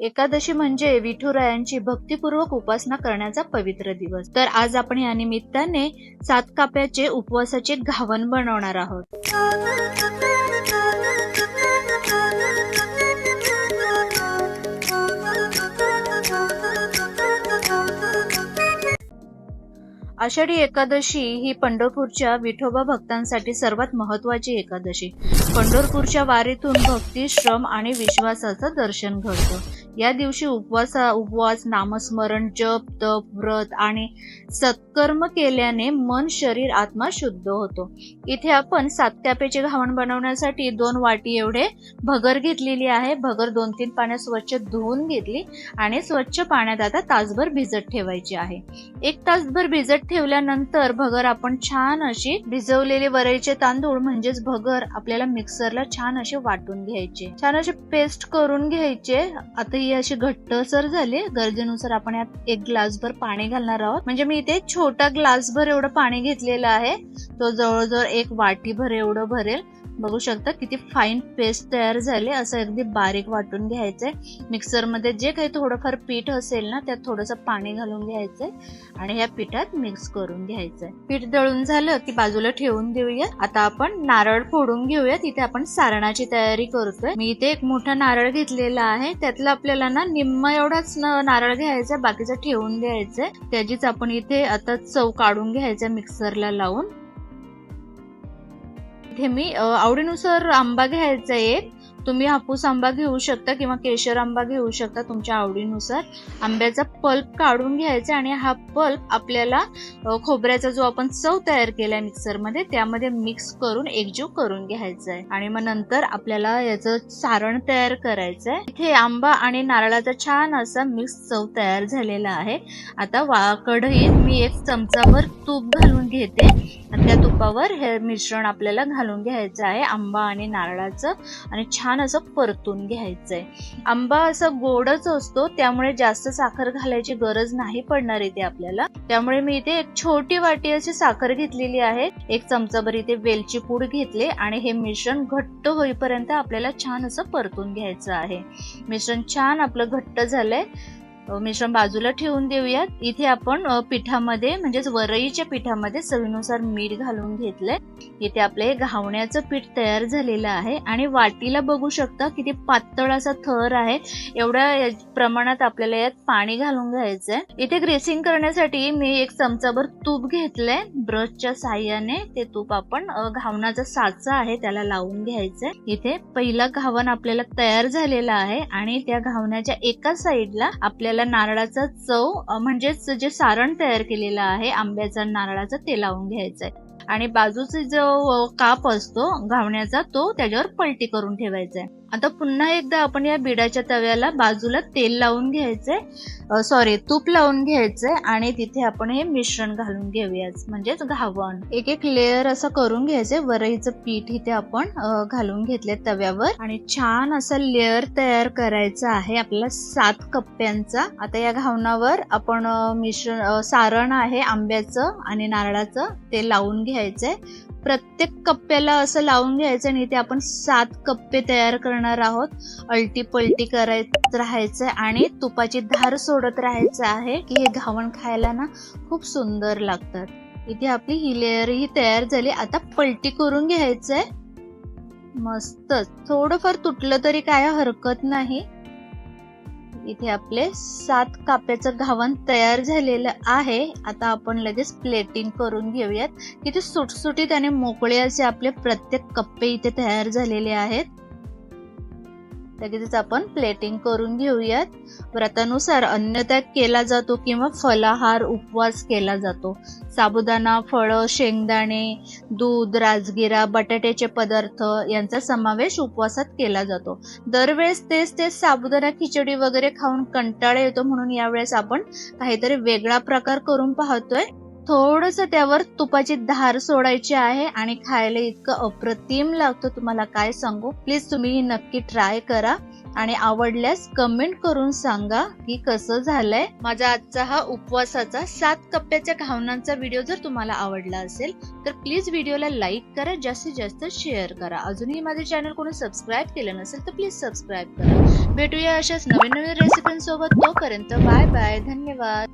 एकादशी म्हणजे विठुरायांची भक्तिपूर्वक उपासना करण्याचा पवित्र दिवस. तर आज आपण या निमित्ताने सात काप्याचे उपवासाचे घावन बनवणार आहोत. आषाढी एकादशी ही पंढरपूरच्या विठोबा भक्तांसाठी सर्वात महत्वाची एकादशी. पंढरपूरच्या वारीतून भक्ती श्रम आणि विश्वासाचं दर्शन घडतं. या दिवशी उपवासा उपवास नामस्मरण जप तप व्रत आणि सत्कर्म केल्याने मन शरीर आत्मा शुद्ध होतो. इथे आपण सातत्यापेचे घावण बनवण्यासाठी दोन वाटी एवढे भगर घेतलेली आहे. भगर दोन तीन पाण्यात स्वच्छ धुवून घेतली आणि स्वच्छ पाण्यात आता तासभर भिजत ठेवायची आहे. एक तासभर भिजत ठेवल्यानंतर भगर आपण छान अशी भिजवलेले वरईचे तांदूळ म्हणजेच भगर आपल्याला मिक्सरला छान असे वाटून घ्यायचे. छान असे पेस्ट करून घ्यायचे. आता ही अशी घट्टसर झाली गरजेनुसार आपण यात एक ग्लासभर पाणी घालणार आहोत. म्हणजे मी इथे छोटा ग्लासभर एवढं पाणी घेतलेलं आहे. तो जवळजवळ एक वाटीभर एवढं भरेल. बघू शकता किती फाईन पेस्ट तयार झाले. असं अगदी बारीक वाटून घ्यायचंय. मिक्सरमध्ये जे काही थोडंफार पीठ असेल ना त्यात थोडंसं पाणी घालून घ्यायचंय आणि ह्या पिठात मिक्स करून घ्यायचंय. पीठ दळून झालं की बाजूला ठेवून देऊया. आता आपण नारळ फोडून घेऊया तिथे आपण सारणाची तयारी करतोय. मी इथे एक मोठा नारळ घेतलेला आहे. त्यातला आपल्याला ना निम्म एवढाच नारळ घ्यायचा बाकीचं ठेवून द्यायचंय. त्याचीच आपण इथे आता चव काढून घ्यायचा मिक्सरला लावून. इथे मी आवडीनुसार आंबा घ्यायचा एक. तुम्ही हापूस आंबा घेऊ शकता किंवा केशर आंबा घेऊ शकता तुमच्या आवडीनुसार. आंब्याचा पल्प काढून घ्यायचा आणि हा पल्प आपल्याला खोबऱ्याचा जो आपण चव तयार केलाय मिक्सरमध्ये त्यामध्ये मिक्स करून एकजीव करून घ्यायचा आहे. आणि मग नंतर आपल्याला याचं सारण तयार करायचं आहे. इथे आंबा आणि नारळाचा छान असा मिक्स चव तयार झालेला आहे. आता वा कढईत मी एक चमचाभर तूप घालून घेते. आणि त्या तुपावर हे मिश्रण आपल्याला घालून घ्यायचं आहे. आंबा आणि नारळाचं आणि छान असं परतून घ्यायचं आहे आंबा असा गोडच असतो त्यामुळे जास्त साखर घालायची गरज नाही पडणार इथे आपल्याला. त्यामुळे मी इथे एक छोटी वाटी अशी साखर घेतलेली आहे. एक चमचाभर इथे वेलची पूड घेतले आणि हे मिश्रण घट्ट होईपर्यंत आपल्याला छान असं परतून घ्यायचं आहे. मिश्रण छान आपलं घट्ट झालंय. मिश्रण बाजूला ठेवून देऊयात. इथे आपण पिठामध्ये म्हणजेच वरईच्या पिठामध्ये चवीनुसार मीठ घालून घेतलंय. इथे आपलं हे घावण्याचं पीठ तयार झालेलं आहे. आणि वाटीला बघू शकता किती पातळ असा थर आहे. एवढ्या प्रमाणात आपल्याला यात पाणी घालून घ्यायचंय. इथे ग्रेसिंग करण्यासाठी मी एक चमचाभर तूप घेतलंय. ब्रशच्या साह्याने ते तूप आपण घावणाचा साचा आहे त्याला लावून घ्यायचंय. इथे पहिला घावन आपल्याला तयार झालेला आहे. आणि त्या घावण्याच्या एका साईडला आपल्याला नारळाचा चव म्हणजेच जे सारण तयार केलेलं आहे आंब्याचा नारळाचा नारळाचं ते लावून घ्यायचंय. आणि बाजूचा जो काप असतो घावण्याचा तो त्याच्यावर पलटी करून ठेवायचा आहे आता पुन्हा एकदा आपण या बिडाच्या तव्याला बाजूला तेल लावून घ्यायचंय. सॉरी तूप लावून घ्यायचंय आणि तिथे आपण हे मिश्रण घालून घेऊयाच म्हणजेच घावण. एक एक लेअर असं करून घ्यायचंय. वरईचं पीठ इथे आपण घालून घेतले तव्यावर. आणि छान असं लेअर तयार करायचं आहे. आपल्याला सात कप्प्यांचा. आता या घावणावर आपण मिश्रण सारण आहे आंब्याचं आणि नारळाचं. ते लावून घ्यायचंय. प्रत्येक कप्प्याला असं लावून घ्यायचं आणि इथे आपण सात कप्पे तयार करणार आहोत. अलटी पलटी करायचं राहायचं आणि तुपाची धार सोडत राहायचं आहे की हे घावण खायला ना खूप सुंदर लागतात. इथे आपली ही लेअर ही तयार झाली. आता पलटी करून घ्यायचंय. मस्तच. थोडंफार तुटलं तरी काय हरकत नाही. इथे आपले सात काप्याचं घावन तयार झालेलं आहे. आता आपण लगेच प्लेटिंग करून घेऊयात. किती सुटसुटीत आणि मोकळे असे आपले प्रत्येक कप्पे इथे तयार झालेले आहेत. लगेचच आपण प्लेटिंग करून घेऊयात. व्रतानुसार अन्नत्याग केला जातो किंवा फलाहार उपवास केला जातो. साबुदाणा फळं शेंगदाणे दूध राजगिरा बटाट्याचे पदार्थ यांचा समावेश उपवासात केला जातो. दरवेळेस तेच तेच साबुदाणा खिचडी वगैरे खाऊन कंटाळा येतो म्हणून यावेळेस आपण काहीतरी वेगळा प्रकार करून पाहतोय. थोडस त्यावर तुपाची धार सोडायची आहे आणि खायला इतकं अप्रतिम लागतं. तुम्हाला काय सांगू? प्लीज तुम्ही ही नक्की ट्राय करा. आणि आवडल्यास कमेंट करून सांगा की कसं झालंय. माझा आजचा हा उपवासाचा सात कप्प्याच्या घावनांचा व्हिडिओ जर तुम्हाला आवडला असेल तर प्लीज व्हिडिओला लाईक करा जास्तीत जास्त शेअर करा. अजूनही माझे चॅनल कोणी सबस्क्राईब केलं नसेल तर प्लीज सबस्क्राईब करा. भेटूया अशाच नवीन नवीन रेसिपींसोबत तोपर्यंत बाय बाय धन्यवाद.